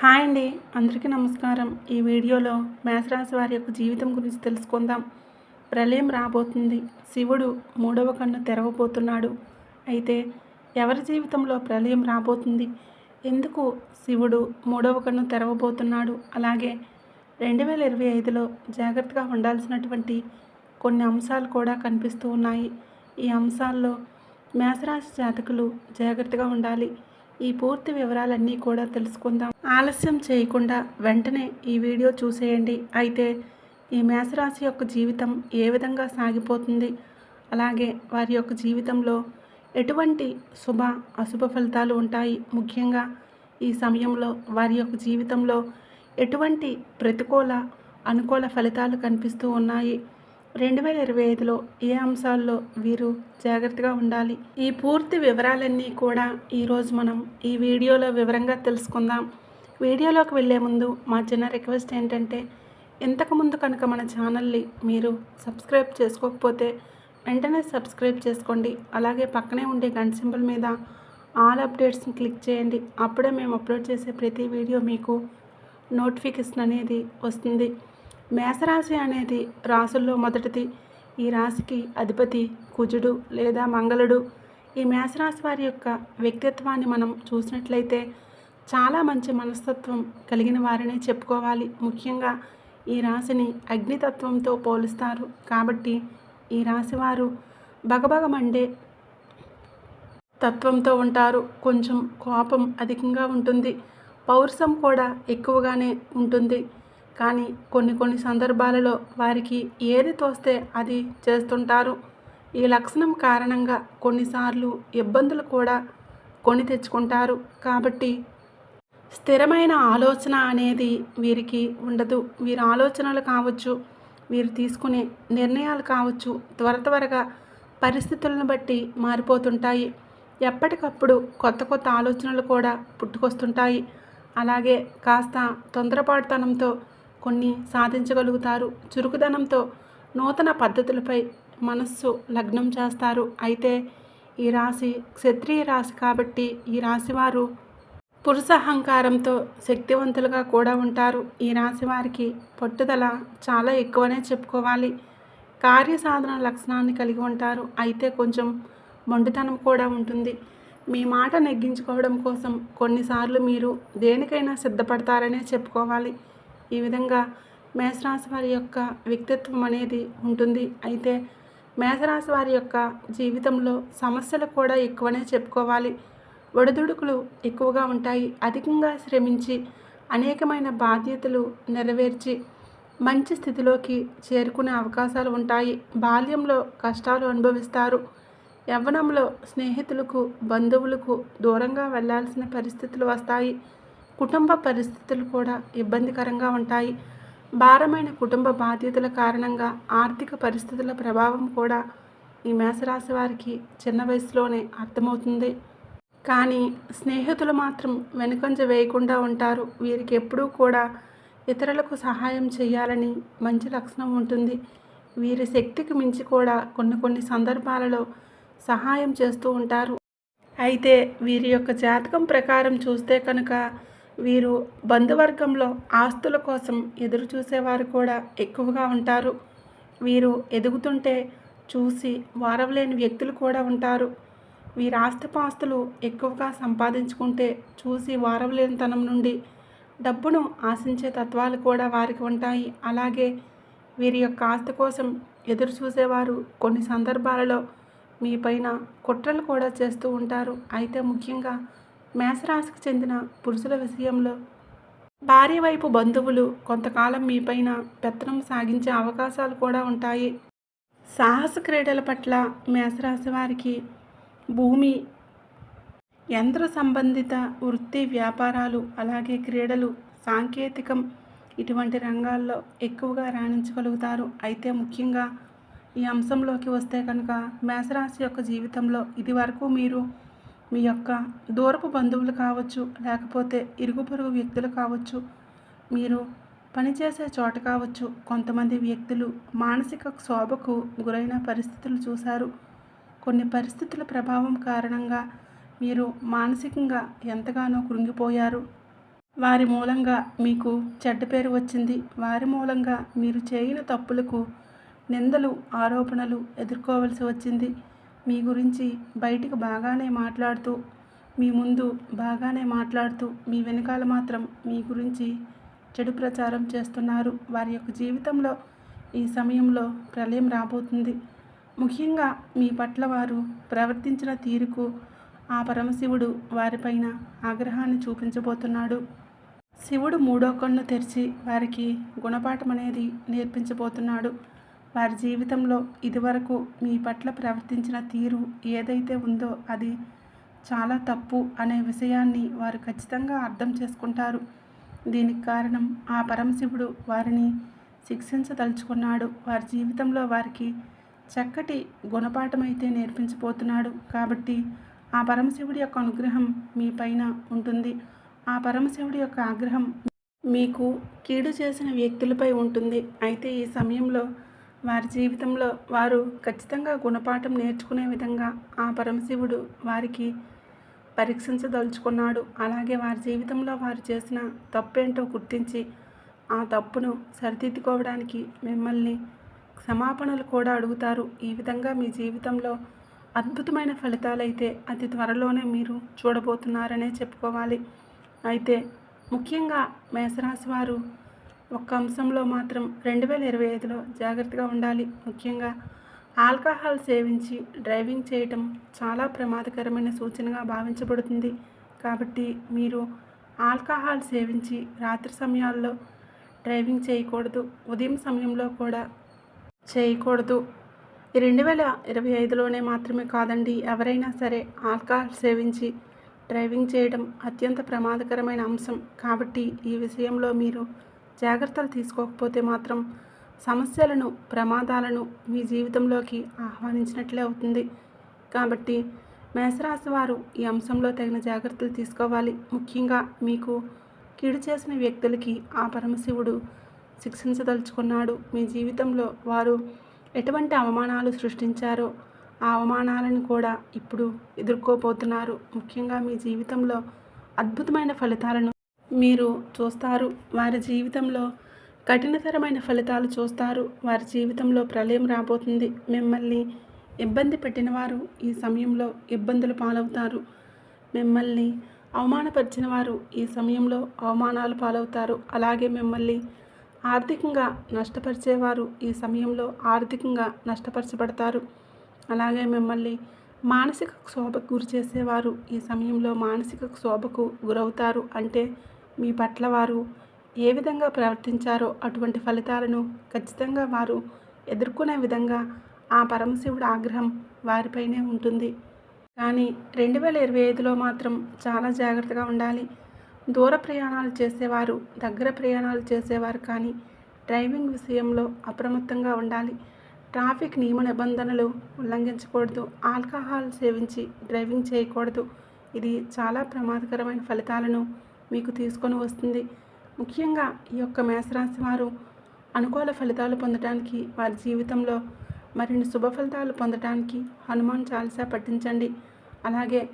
Hi అండి. అందరికీ నమస్కారం. ఈ వీడియోలో మేషరాశి వారి యొక్క జీవితం గురించి తెలుసుకుందాం. ప్రళయం రాబోతుంది. శివుడు మూడవ కన్ను తెరవబోతున్నాడు. అయితే ఎవరి జీవితంలో ప్రళయం రాబోతుంది? ఎందుకు శివుడు మూడవ కన్ను తెరవబోతున్నాడు? అలాగే రెండు వేల ఇరవై ఐదులో జాగ్రత్తగా ఉండాల్సినటువంటి కొన్ని అంశాలు కూడా కనిపిస్తూ ఉన్నాయి. ఈ అంశాల్లో మేషరాశి జాతకులు జాగ్రత్తగా ఉండాలి. ఈ పూర్తి వివరాలన్నీ కూడా తెలుసుకుందాం. ఆలస్యం చేయకుండా వెంటనే ఈ వీడియో చూసేయండి. అయితే ఈ మేషరాశి యొక్క జీవితం ఏ విధంగా సాగిపోతుంది? అలాగే వారి యొక్క జీవితంలో ఎటువంటి శుభ అశుభ ఫలితాలు ఉంటాయి? ముఖ్యంగా ఈ సమయంలో వారి యొక్క జీవితంలో ఎటువంటి ప్రతికూల అనుకూల ఫలితాలు కనిపిస్తూ ఉన్నాయి? రెండు వేల ఇరవై ఐదులో ఏ అంశాల్లో వీరు జాగ్రత్తగా ఉండాలి? ఈ పూర్తి వివరాలన్నీ కూడా ఈరోజు మనం ఈ వీడియోలో వివరంగా తెలుసుకుందాం. వీడియోలోకి వెళ్ళే ముందు మా చిన్న రిక్వెస్ట్ ఏంటంటే ఇంతకుముందు కనుక మన ఛానల్ని మీరు సబ్స్క్రైబ్ చేసుకోకపోతే వెంటనే సబ్స్క్రైబ్ చేసుకోండి. అలాగే పక్కనే ఉండే గంట సింబల్ మీద ఆల్ అప్డేట్స్ని క్లిక్ చేయండి. అప్పుడే మేము అప్లోడ్ చేసే ప్రతి వీడియో మీకు నోటిఫికేషన్ అనేది వస్తుంది. మేషరాశి అనేది రాసుల్లో మొదటిది. ఈ రాశికి అధిపతి కుజుడు లేదా మంగళుడు. ఈ మేషరాశి వారి యొక్క వ్యక్తిత్వాన్ని మనం చూసినట్లయితే చాలా మంచి మనస్తత్వం కలిగిన వారనే చెప్పుకోవాలి. ముఖ్యంగా ఈ రాశిని అగ్నితత్వంతో పోలుస్తారు. కాబట్టి ఈ రాశివారు బగబగమండే తత్వంతో ఉంటారు. కొంచెం కోపం అధికంగా ఉంటుంది. పౌరుషం కూడా ఎక్కువగానే ఉంటుంది. కానీ కొన్ని కొన్ని సందర్భాలలో వారికి ఏది తోస్తే అది చేస్తుంటారు. ఈ లక్షణం కారణంగా కొన్నిసార్లు ఇబ్బందులు కూడా కొని తెచ్చుకుంటారు. కాబట్టి స్థిరమైన ఆలోచన అనేది వీరికి ఉండదు. వీరి ఆలోచనలు కావచ్చు వీరు తీసుకునే నిర్ణయాలు కావచ్చు త్వర త్వరగా పరిస్థితులను బట్టి మారిపోతుంటాయి. ఎప్పటికప్పుడు కొత్త కొత్త ఆలోచనలు కూడా పుట్టుకొస్తుంటాయి. అలాగే కాస్త తొందరపాటుతనంతో కొన్ని సాధించగలుగుతారు. చురుకుదనంతో నూతన పద్ధతులపై మనస్సు లగ్నం చేస్తారు. అయితే ఈ రాశి క్షత్రియ రాశి కాబట్టి ఈ రాశి వారు పురుషహంకారంతో శక్తివంతులుగా కూడా ఉంటారు. ఈ రాశి వారికి పట్టుదల చాలా ఎక్కువనే చెప్పుకోవాలి. కార్యసాధన లక్షణాన్ని కలిగి ఉంటారు. అయితే కొంచెం మొండితనం కూడా ఉంటుంది. మీ మాట నెగ్గించుకోవడం కోసం కొన్నిసార్లు మీరు దేనికైనా సిద్ధపడతారనే చెప్పుకోవాలి. ఈ విధంగా మేషరాశి వారి యొక్క వ్యక్తిత్వం అనేది ఉంటుంది. అయితే మేషరాశి వారి యొక్క జీవితంలో సమస్యలు కూడా ఎక్కువనే చెప్పుకోవాలి. ఒడిదుడుకులు ఎక్కువగా ఉంటాయి. అధికంగా శ్రమించి అనేకమైన బాధ్యతలు నెరవేర్చి మంచి స్థితిలోకి చేరుకునే అవకాశాలు ఉంటాయి. బాల్యంలో కష్టాలు అనుభవిస్తారు. యవ్వనంలో స్నేహితులకు బంధువులకు దూరంగా వెళ్ళాల్సిన పరిస్థితులు వస్తాయి. కుటుంబ పరిస్థితులు కూడా ఇబ్బందికరంగా ఉంటాయి. భారమైన కుటుంబ బాధ్యతల కారణంగా ఆర్థిక పరిస్థితుల ప్రభావం కూడా ఈ మేషరాశి వారికి చిన్న వయసులోనే అర్థమవుతుంది. కానీ స్నేహితులు మాత్రం వెనుకంజ వేయకుండా ఉంటారు. వీరికి ఎప్పుడూ కూడా ఇతరులకు సహాయం చేయాలని మంచి లక్షణం ఉంటుంది. వీరి శక్తికి మించి కూడా కొన్ని కొన్ని సందర్భాలలో సహాయం చేస్తూ ఉంటారు. అయితే వీరి యొక్క జాతకం ప్రకారం చూస్తే కనుక వీరు బంధువర్గంలో ఆస్తుల కోసం ఎదురు చూసేవారు కూడా ఎక్కువగా ఉంటారు. వీరు ఎదుగుతుంటే చూసి వారవలేని వ్యక్తులు కూడా ఉంటారు. వీరి ఆస్తిపాస్తులు ఎక్కువగా సంపాదించుకుంటే చూసి వారవలేనితనం నుండి డబ్బును ఆశించే తత్వాలు కూడా వారికి ఉంటాయి. అలాగే వీరి యొక్క ఆస్తి కోసం ఎదురు చూసేవారు కొన్ని సందర్భాలలో మీ పైన కుట్రలు కూడా చేస్తూ ఉంటారు. అయితే ముఖ్యంగా మేషరాశికి చెందిన పురుషుల విషయంలో భార్య వైపు బంధువులు కొంతకాలం మీపైన పెత్తనం సాగించే అవకాశాలు కూడా ఉంటాయి. సాహస క్రీడల పట్ల మేషరాశి వారికి భూమి యంత్ర సంబంధిత వృత్తి వ్యాపారాలు అలాగే క్రీడలు సాంకేతికం ఇటువంటి రంగాల్లో ఎక్కువగా రాణించగలుగుతారు. అయితే ముఖ్యంగా ఈ అంశంలోకి వస్తే కనుక మేషరాశి యొక్క జీవితంలో ఇది వరకు మీరు మీ యొక్క దూరపు బంధువులు కావచ్చు లేకపోతే ఇరుగు పొరుగు వ్యక్తులు కావచ్చు మీరు పనిచేసే చోట కావచ్చు కొంతమంది వ్యక్తులు మానసిక క్షోభకు గురైన పరిస్థితులు చూశారు. కొన్ని పరిస్థితుల ప్రభావం కారణంగా మీరు మానసికంగా ఎంతగానో కృంగిపోయారు. వారి మూలంగా మీకు చెడ్డ పేరు వచ్చింది. వారి మూలంగా మీరు చేయని తప్పులకు నిందలు ఆరోపణలు ఎదుర్కోవలసి వచ్చింది. మీ గురించి బయటికి బాగానే మాట్లాడుతూ మీ ముందు బాగానే మాట్లాడుతూ మీ వెనకాల మాత్రం మీ గురించి చెడు ప్రచారం చేస్తున్నారు. వారి యొక్క జీవితంలో ఈ సమయంలో ప్రళయం రాబోతుంది. ముఖ్యంగా మీ పట్ల వారు ప్రవర్తించిన తీరుకు ఆ పరమశివుడు వారిపైన ఆగ్రహాన్ని చూపించబోతున్నాడు. శివుడు మూడో కన్ను తెరిచి వారికి గుణపాఠం అనేది నేర్పించబోతున్నాడు. వారి జీవితంలో ఇదివరకు మీ పట్ల ప్రవర్తించిన తీరు ఏదైతే ఉందో అది చాలా తప్పు అనే విషయాన్ని వారు ఖచ్చితంగా అర్థం చేసుకుంటారు. దీనికి కారణం ఆ పరమశివుడు వారిని శిక్షించదలుచుకున్నాడు. వారి జీవితంలో వారికి చక్కటి గుణపాఠం అయితే నేర్పించబోతున్నాడు. కాబట్టి ఆ పరమశివుడి యొక్క అనుగ్రహం మీ పైన ఉంటుంది. ఆ పరమశివుడి యొక్క ఆగ్రహం మీకు కీడు చేసిన వ్యక్తులపై ఉంటుంది. అయితే ఈ సమయంలో వారి జీవితంలో వారు ఖచ్చితంగా గుణపాఠం నేర్చుకునే విధంగా ఆ పరమశివుడు వారికి పరీక్షించదలుచుకున్నాడు. అలాగే వారి జీవితంలో వారు చేసిన తప్పేంటో గుర్తించి ఆ తప్పును సరిదిద్దుకోవడానికి మిమ్మల్ని క్షమాపణలు కూడా అడుగుతారు. ఈ విధంగా మీ జీవితంలో అద్భుతమైన ఫలితాలైతే అతి త్వరలోనే మీరు చూడబోతున్నారనే చెప్పుకోవాలి. అయితే ముఖ్యంగా మేషరాశి వారు ఒక్క అంశంలో మాత్రం రెండు వేల ఇరవై ఐదులో జాగ్రత్తగా ఉండాలి. ముఖ్యంగా ఆల్కహాల్ సేవించి డ్రైవింగ్ చేయటం చాలా ప్రమాదకరమైన సూచనగా భావించబడుతుంది. కాబట్టి మీరు ఆల్కహాల్ సేవించి రాత్రి సమయాల్లో డ్రైవింగ్ చేయకూడదు. ఉదయం సమయంలో కూడా చేయకూడదు. ఈ రెండు వేల ఇరవై ఐదులోనే మాత్రమే కాదండి ఎవరైనా సరే ఆల్కహాల్ సేవించి డ్రైవింగ్ చేయడం అత్యంత ప్రమాదకరమైన అంశం. కాబట్టి ఈ విషయంలో మీరు జాగ్రత్తలు తీసుకోకపోతే మాత్రం సమస్యలను ప్రమాదాలను మీ జీవితంలోకి ఆహ్వానించినట్లే అవుతుంది. కాబట్టి మేషరాశి వారు ఈ అంశంలో తగిన జాగ్రత్తలు తీసుకోవాలి. ముఖ్యంగా మీకు కీడు చేసిన వ్యక్తులకి ఆ పరమశివుడు శిక్షించదలుచుకున్నాడు. మీ జీవితంలో వారు ఎటువంటి అవమానాలు సృష్టించారో ఆ అవమానాలను కూడా ఇప్పుడు ఎదుర్కోబోతున్నారు. ముఖ్యంగా మీ జీవితంలో అద్భుతమైన ఫలితాలను మీరు చూస్తారు. వారి జీవితంలో కఠినతరమైన ఫలితాలు చూస్తారు. వారి జీవితంలో ప్రళయం రాబోతుంది. మిమ్మల్ని ఇబ్బంది పెట్టిన వారు ఈ సమయంలో ఇబ్బందులు పాలవుతారు. మిమ్మల్ని అవమానపరిచిన వారు ఈ సమయంలో అవమానాలు పాలవుతారు. అలాగే మిమ్మల్ని ఆర్థికంగా నష్టపరిచేవారు ఈ సమయంలో ఆర్థికంగా నష్టపరచబడతారు. అలాగే మిమ్మల్ని మానసిక క్షోభకు గురి చేసేవారు ఈ సమయంలో మానసిక క్షోభకు గురవుతారు. అంటే మీ పట్ల వారు ఏ విధంగా ప్రవర్తించారో అటువంటి ఫలితాలను ఖచ్చితంగా వారు ఎదుర్కొనే విధంగా ఆ పరమశివుడు ఆగ్రహం వారిపైనే ఉంటుంది. కానీ రెండు వేల ఇరవై ఐదులో మాత్రం చాలా జాగ్రత్తగా ఉండాలి. దూర ప్రయాణాలు చేసేవారు దగ్గర ప్రయాణాలు చేసేవారు కానీ డ్రైవింగ్ విషయంలో అప్రమత్తంగా ఉండాలి. ట్రాఫిక్ నియమ నిబంధనలు ఉల్లంఘించకూడదు. ఆల్కహాల్ సేవించి డ్రైవింగ్ చేయకూడదు. ఇది చాలా ప్రమాదకరమైన ఫలితాలను మీకు తీసుకొని వస్తుంది. ముఖ్యంగా ఈ యొక్క మేషరాశి వారు అనుకూల ఫలితాలు పొందడానికి వారి జీవితంలో మరిన్ని శుభ ఫలితాలు పొందడానికి హనుమాన్ చాలీసా పఠించండి. అలాగే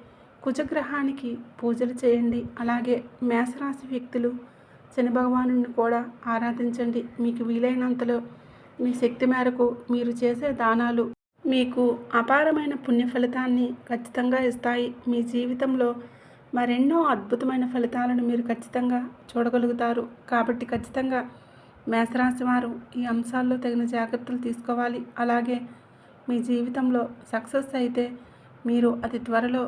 కుజగ్రహానికి పూజలు చేయండి. అలాగే మేషరాశి వ్యక్తులు శని భగవాను కూడా ఆరాధించండి. మీకు వీలైనంతలో మీ శక్తి మేరకు మీరు చేసే దానాలు మీకు అపారమైన పుణ్య ఫలితాన్ని ఖచ్చితంగా ఇస్తాయి. మీ జీవితంలో మరెన్నో అద్భుతమైన ఫలితాలను మీరు ఖచ్చితంగా చూడగలుగుతారు. కాబట్టి ఖచ్చితంగా మేషరాశి వారు ఈ అంశాల్లో తగిన జాగ్రత్తలు తీసుకోవాలి. అలాగే మీ జీవితంలో సక్సెస్ అయితే మీరు అతి త్వరలో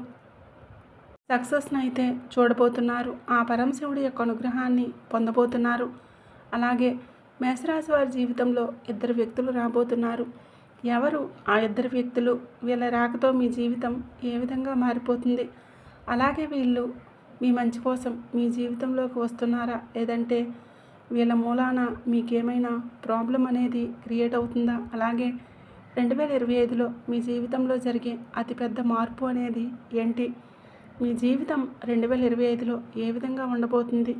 సక్సెస్ని అయితే చూడబోతున్నారు. ఆ పరమశివుడి యొక్క అనుగ్రహాన్ని పొందబోతున్నారు. అలాగే మేషరాశి వారి జీవితంలో ఇద్దరు వ్యక్తులు రాబోతున్నారు. ఎవరు ఆ ఇద్దరు వ్యక్తులు వీళ్ళ రాకతో మీ జీవితం ఏ విధంగా మారిపోతుంది? అలాగే వీళ్ళు మీ మంచి కోసం మీ జీవితంలోకి వస్తున్నారా? లేదంటే వీళ్ళ మూలాన మీకేమైనా ప్రాబ్లం అనేది క్రియేట్ అవుతుందా? అలాగే రెండు వేల ఇరవై ఐదులో మీ జీవితంలో జరిగే అతిపెద్ద మార్పు అనేది ఏంటి? మీ జీవితం రెండు వేల ఇరవై ఐదులో ఏ విధంగా ఉండబోతుంది?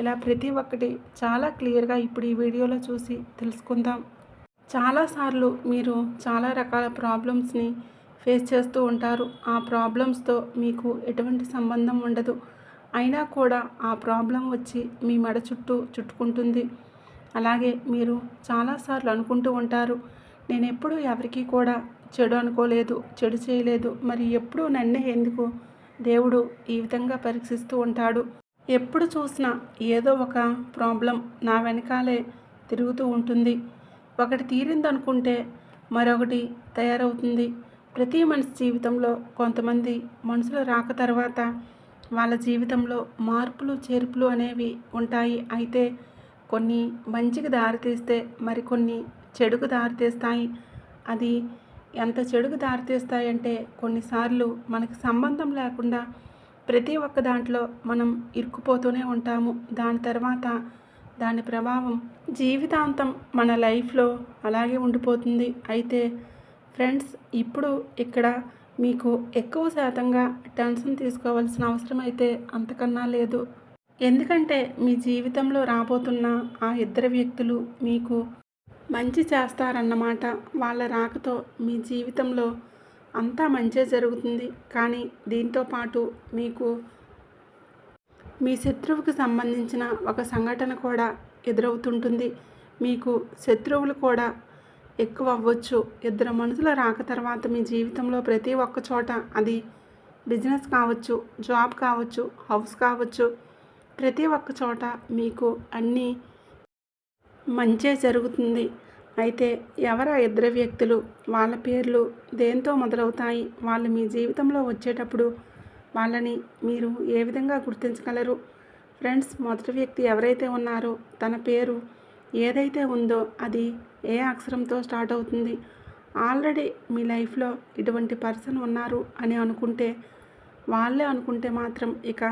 ఇలా ప్రతి ఒక్కటి చాలా క్లియర్గా ఇప్పుడు ఈ వీడియోలో చూసి తెలుసుకుందాం. చాలాసార్లు మీరు చాలా రకాల ప్రాబ్లమ్స్ని ఫేస్ చేస్తూ ఉంటారు. ఆ ప్రాబ్లమ్స్తో మీకు ఎటువంటి సంబంధం ఉండదు. అయినా కూడా ఆ ప్రాబ్లం వచ్చి మీ మెడ చుట్టూ చుట్టుకుంటుంది. అలాగే మీరు చాలాసార్లు అనుకుంటూ ఉంటారు నేను ఎప్పుడూ ఎవరికి కూడా చెడు అనుకోలేదు చెడు చేయలేదు. మరి ఎప్పుడూ నన్నే ఎందుకు దేవుడు ఈ విధంగా పరీక్షిస్తూ ఉంటాడు? ఎప్పుడు చూసినా ఏదో ఒక ప్రాబ్లం నా వెనకాలే తిరుగుతూ ఉంటుంది. ఒకటి తీరిందనుకుంటే మరొకటి తయారవుతుంది. ప్రతి మనిషి జీవితంలో కొంతమంది మనుషులు రాక తర్వాత వాళ్ళ జీవితంలో మార్పులు చేర్పులు అనేవి ఉంటాయి. అయితే కొన్ని మంచికి దారితీస్తే మరికొన్ని చెడుకు దారితీస్తాయి అది ఎంత చెడుకు దారితీస్తాయంటే కొన్నిసార్లు మనకి సంబంధం లేకుండా ప్రతి ఒక్క దాంట్లో మనం ఇరుక్కుపోతూనే ఉంటాము. దాని తర్వాత దాని ప్రభావం జీవితాంతం మన లైఫ్లో అలాగే ఉండిపోతుంది. అయితే ఫ్రెండ్స్ ఇప్పుడు ఇక్కడ మీకు ఎక్కువ శాతంగా టెన్షన్ తీసుకోవాల్సిన అవసరం అయితే అంతకన్నా లేదు. ఎందుకంటే మీ జీవితంలో రాబోతున్న ఆ ఇద్దరు వ్యక్తులు మీకు మంచి చేస్తారన్నమాట. వాళ్ళ రాకతో మీ జీవితంలో అంతా మంచే జరుగుతుంది. కానీ దీంతో పాటు మీకు మీ శత్రువుకి సంబంధించిన ఒక సంఘటన కూడా ఎదురవుతుంటుంది. మీకు శత్రువులు కూడా ఎక్కువ అవ్వచ్చు ఇద్దరు మనుషుల రాక తర్వాత మీ జీవితంలో ప్రతి ఒక్క చోట అది బిజినెస్ కావచ్చు జాబ్ కావచ్చు హౌస్ కావచ్చు ప్రతి ఒక్క చోట మీకు అన్నీ మంచే జరుగుతుంది. అయితే ఎవరా ఇద్దరు వ్యక్తులు? వాళ్ళ పేర్లు దేంతో మొదలవుతాయి? వాళ్ళు మీ జీవితంలో వచ్చేటప్పుడు వాళ్ళని మీరు ఏ విధంగా గుర్తించగలరు? ఫ్రెండ్స్ మొదటి వ్యక్తి ఎవరైతే ఉన్నారో తన పేరు ఏదైతే ఉందో అది ఏ అక్షరంతో స్టార్ట్ అవుతుంది? ఆల్రెడీ మీ లైఫ్లో ఇటువంటి పర్సన్ ఉన్నారు అని అనుకుంటే వాళ్ళే అనుకుంటే మాత్రం ఇక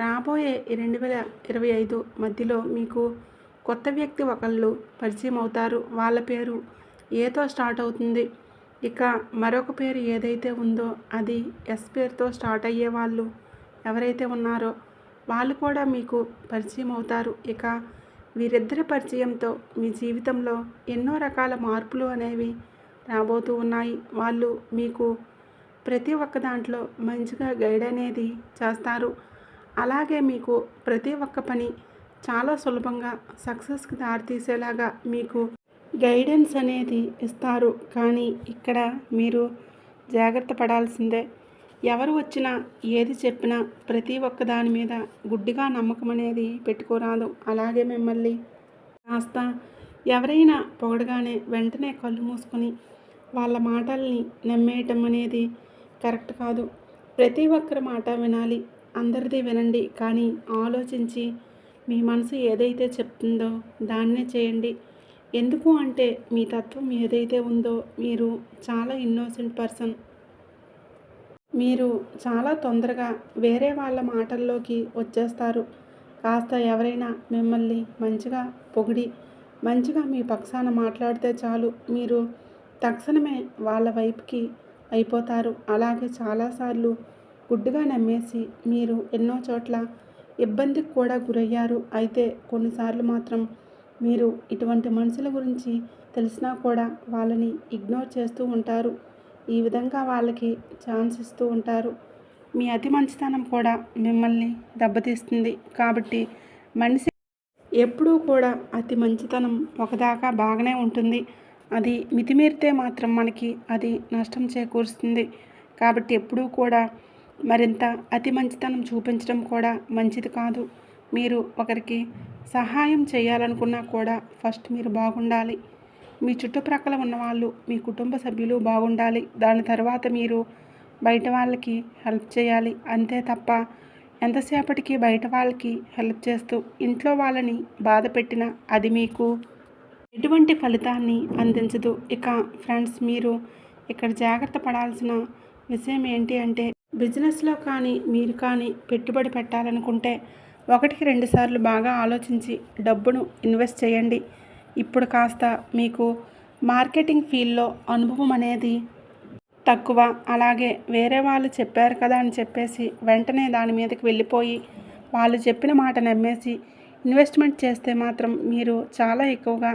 రాబోయే రెండు వేల ఇరవై ఐదు మధ్యలో మీకు కొత్త వ్యక్తి ఒకళ్ళు పరిచయం అవుతారు. వాళ్ళ పేరు ఏతో స్టార్ట్ అవుతుంది? ఇక మరొక పేరు ఏదైతే ఉందో అది ఎస్ పేరుతో స్టార్ట్ అయ్యే వాళ్ళు ఎవరైతే ఉన్నారో వాళ్ళు కూడా మీకు పరిచయం అవుతారు. ఇక వీరిద్దరి పరిచయంతో మీ జీవితంలో ఎన్నో రకాల మార్పులు అనేవి రాబోతూ ఉన్నాయి. వాళ్ళు మీకు ప్రతి ఒక్క దాంట్లో మంచిగా గైడ్ అనేది చేస్తారు. అలాగే మీకు ప్రతి ఒక్క పని చాలా సులభంగా సక్సెస్కి దారితీసేలాగా మీకు గైడెన్స్ అనేది ఇస్తారు. కానీ ఇక్కడ మీరు జాగ్రత్త పడాల్సిందే ఎవరు వచ్చినా ఏది చెప్పినా ప్రతి ఒక్క దాని మీద గుడ్డిగా నమ్మకం అనేది పెట్టుకోరాదు. అలాగే మిమ్మల్ని కాస్త ఎవరైనా పొగడగానే వెంటనే కళ్ళు మూసుకొని వాళ్ళ మాటల్ని నమ్మేయటం అనేది కరెక్ట్ కాదు. ప్రతి ఒక్కరి మాట వినాలి అందరిది వినండి కానీ ఆలోచించి మీ మనసు ఏదైతే చెప్తుందో దాన్నే చేయండి. ఎందుకు అంటే మీ తత్వం ఏదైతే ఉందో మీరు చాలా ఇన్నోసెంట్ పర్సన్ మీరు చాలా తొందరగా వేరే వాళ్ళ మాటల్లోకి వచ్చేస్తారు. కాస్త ఎవరైనా మిమ్మల్ని మంచిగా పొగిడి మంచిగా మీ పక్షాన మాట్లాడితే చాలు. మీరు తక్షణమే వాళ్ళ వైపుకి అయిపోతారు. అలాగే చాలాసార్లు గుడ్డుగా నమ్మేసి మీరు ఎన్నో చోట్ల ఇబ్బందికి కూడా గురయ్యారు. అయితే కొన్నిసార్లు మాత్రం మీరు ఇటువంటి మనుషుల గురించి తెలిసినా కూడా వాళ్ళని ఇగ్నోర్ చేస్తూ ఉంటారు. ఈ విధంగా వాళ్ళకి ఛాన్స్ ఇస్తూ ఉంటారు. మీ అతి మంచితనం కూడా మిమ్మల్ని దెబ్బతీస్తుంది. కాబట్టి మనిషి ఎప్పుడూ కూడా అతి మంచితనం ఒకదాకా బాగానే ఉంటుంది. అది మితిమీరితే మాత్రం మనకి అది నష్టం చేకూరుస్తుంది. కాబట్టి ఎప్పుడూ కూడా మరింత అతి మంచితనం చూపించడం కూడా మంచిది కాదు. మీరు ఒకరికి సహాయం చేయాలనుకున్నా కూడా ఫస్ట్ మీరు బాగుండాలి. మీ చుట్టుప్రక్కల ఉన్నవాళ్ళు మీ కుటుంబ సభ్యులు బాగుండాలి. దాని తర్వాత మీరు బయట వాళ్ళకి హెల్ప్ చేయాలి. అంతే తప్ప ఎంతసేపటికి బయట వాళ్ళకి హెల్ప్ చేస్తూ ఇంట్లో వాళ్ళని బాధ పెట్టినా అది మీకు ఎటువంటి ఫలితాన్ని అందించదు. ఇక ఫ్రెండ్స్ మీరు ఇక్కడ జాగ్రత్త పడాల్సిన విషయం ఏంటి అంటే బిజినెస్లో కానీ మీరు కానీ పెట్టుబడి పెట్టాలనుకుంటే ఒకటికి రెండుసార్లు బాగా ఆలోచించి డబ్బును ఇన్వెస్ట్ చేయండి. ఇప్పుడు కాస్త మీకు మార్కెటింగ్ ఫీల్డ్లో అనుభవం అనేది తక్కువ. అలాగే వేరే వాళ్ళు చెప్పారు కదా అని చెప్పేసి వెంటనే దాని మీదకి వెళ్ళిపోయి వాళ్ళు చెప్పిన మాట నమ్మేసి ఇన్వెస్ట్మెంట్ చేస్తే మాత్రం మీరు చాలా ఎక్కువగా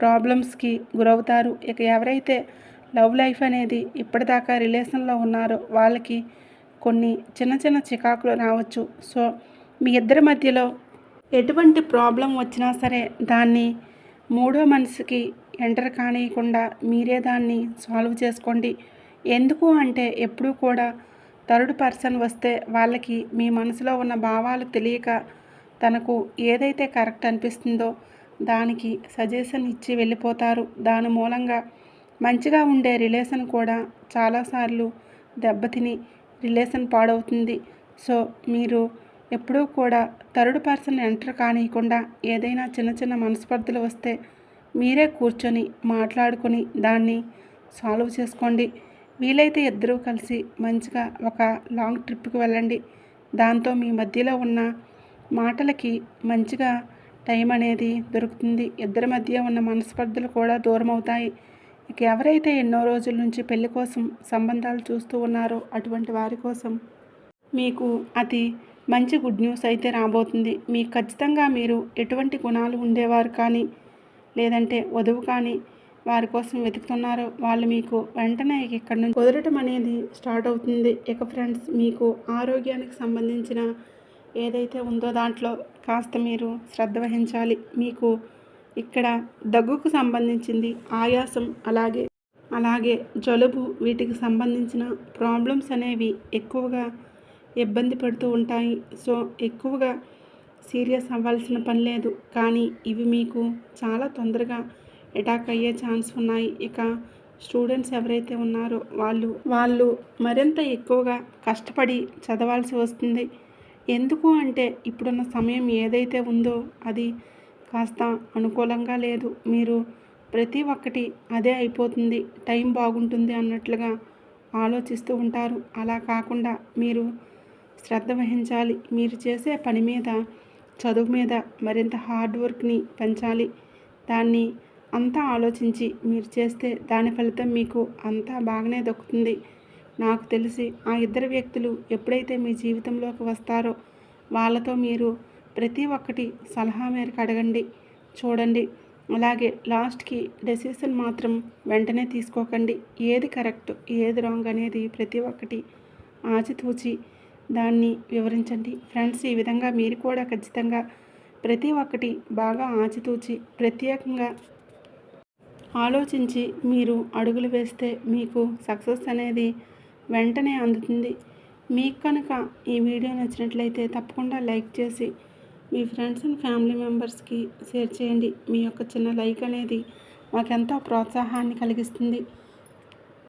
ప్రాబ్లమ్స్కి గురవుతారు. ఇక ఎవరైతే లవ్ లైఫ్ అనేది ఇప్పటిదాకా రిలేషన్లో ఉన్నారో వాళ్ళకి కొన్ని చిన్న చిన్న చికాకులు రావచ్చు. సో మీ ఇద్దరి మధ్యలో ఎటువంటి ప్రాబ్లం వచ్చినా సరే దాన్ని మూడో మనసుకి ఎంటర్ కానియకుండా మీరే దాన్ని సాల్వ్ చేసుకోండి. ఎందుకు అంటే ఎప్పుడూ కూడా థర్డ్ పర్సన్ వస్తే వాళ్ళకి మీ మనసులో ఉన్న భావాలు తెలియక తనకు ఏదైతే కరెక్ట్ అనిపిస్తుందో దానికి సజెషన్ ఇచ్చి వెళ్ళిపోతారు. దాని మూలంగా మంచిగా ఉండే రిలేషన్ కూడా చాలాసార్లు దెబ్బతిని రిలేషన్ పాడవుతుంది. సో మీరు ఎప్పుడూ కూడా థర్డ్ పర్సన్ ఎంటర్ కానియకుండా ఏదైనా చిన్న చిన్న మనస్పర్ధలు వస్తే మీరే కూర్చొని మాట్లాడుకొని దాన్ని సాల్వ్ చేసుకోండి. వీలైతే ఇద్దరూ కలిసి మంచిగా ఒక లాంగ్ ట్రిప్కి వెళ్ళండి. దాంతో మీ మధ్యలో ఉన్న మాటలకి మంచిగా టైం అనేది దొరుకుతుంది. ఇద్దరి మధ్య ఉన్న మనస్పర్ధలు కూడా దూరం అవుతాయి ఇక ఎవరైతే ఎన్నో రోజుల నుంచి పెళ్ళి కోసం సంబంధాలు చూస్తూ ఉన్నారో అటువంటి వారి కోసం మీకు అతి మంచి గుడ్ న్యూస్ అయితే రాబోతుంది. మీకు ఖచ్చితంగా మీరు ఎటువంటి గుణాలు ఉండేవారు కానీ లేదంటే వధువు కానీ వారి కోసం వెతుకుతున్నారో వాళ్ళు మీకు వెంటనే ఇక్కడ నుంచి కుదరటం అనేది స్టార్ట్ అవుతుంది. ఇక ఫ్రెండ్స్ మీకు ఆరోగ్యానికి సంబంధించిన ఏదైతే ఉందో దాంట్లో కాస్త మీరు శ్రద్ధ వహించాలి. మీకు ఇక్కడ దగ్గుకు సంబంధించింది ఆయాసం అలాగే అలాగే జలుబు వీటికి సంబంధించిన ప్రాబ్లమ్స్ అనేవి ఎక్కువగా ఇబ్బంది పడుతూ ఉంటాయి. సో ఎక్కువగా సీరియస్ అవ్వాల్సిన పని లేదు. కానీ ఇవి మీకు చాలా తొందరగా అటాక్ అయ్యే ఛాన్స్ ఉన్నాయి. ఇక స్టూడెంట్స్ ఎవరైతే ఉన్నారో వాళ్ళు వాళ్ళు మరింత ఎక్కువగా కష్టపడి చదవాల్సి వస్తుంది. ఎందుకు అంటే ఇప్పుడున్న సమయం ఏదైతే ఉందో అది కాస్త అనుకూలంగా లేదు. మీరు ప్రతి ఒక్కటి అదే అయిపోతుంది. టైం బాగుంటుంది అన్నట్లుగా ఆలోచిస్తూ ఉంటారు. అలా కాకుండా మీరు శ్రద్ధ వహించాలి. మీరు చేసే పని మీద చదువు మీద మరింత హార్డ్ వర్క్ని పెంచాలి. దాన్ని అంతా ఆలోచించి మీరు చేస్తే దాని ఫలితం మీకు అంతా బాగానే దక్కుతుంది. నాకు తెలిసి ఆ ఇద్దరు వ్యక్తులు ఎప్పుడైతే మీ జీవితంలోకి వస్తారో వాళ్ళతో మీరు ప్రతి ఒక్కటి సలహా మేరకు అడగండి చూడండి. అలాగే లాస్ట్కి డెసిషన్ మాత్రం వెంటనే తీసుకోకండి. ఏది కరెక్ట్ ఏది రాంగ్ అనేది ప్రతి ఒక్కటి ఆచితూచి దాన్ని వివరించండి. ఫ్రెండ్స్ ఈ విధంగా మీరు కూడా ఖచ్చితంగా ప్రతి ఒక్కటి బాగా ఆచితూచి ప్రత్యేకంగా ఆలోచించి మీరు అడుగులు వేస్తే మీకు సక్సెస్ అనేది వెంటనే అందుతుంది. మీకు కనుక ఈ వీడియో నచ్చినట్లయితే తప్పకుండా లైక్ చేసి మీ ఫ్రెండ్స్ అండ్ ఫ్యామిలీ మెంబర్స్కి షేర్ చేయండి. మీ యొక్క చిన్న లైక్ అనేది మాకెంతో ప్రోత్సాహాన్ని కలిగిస్తుంది.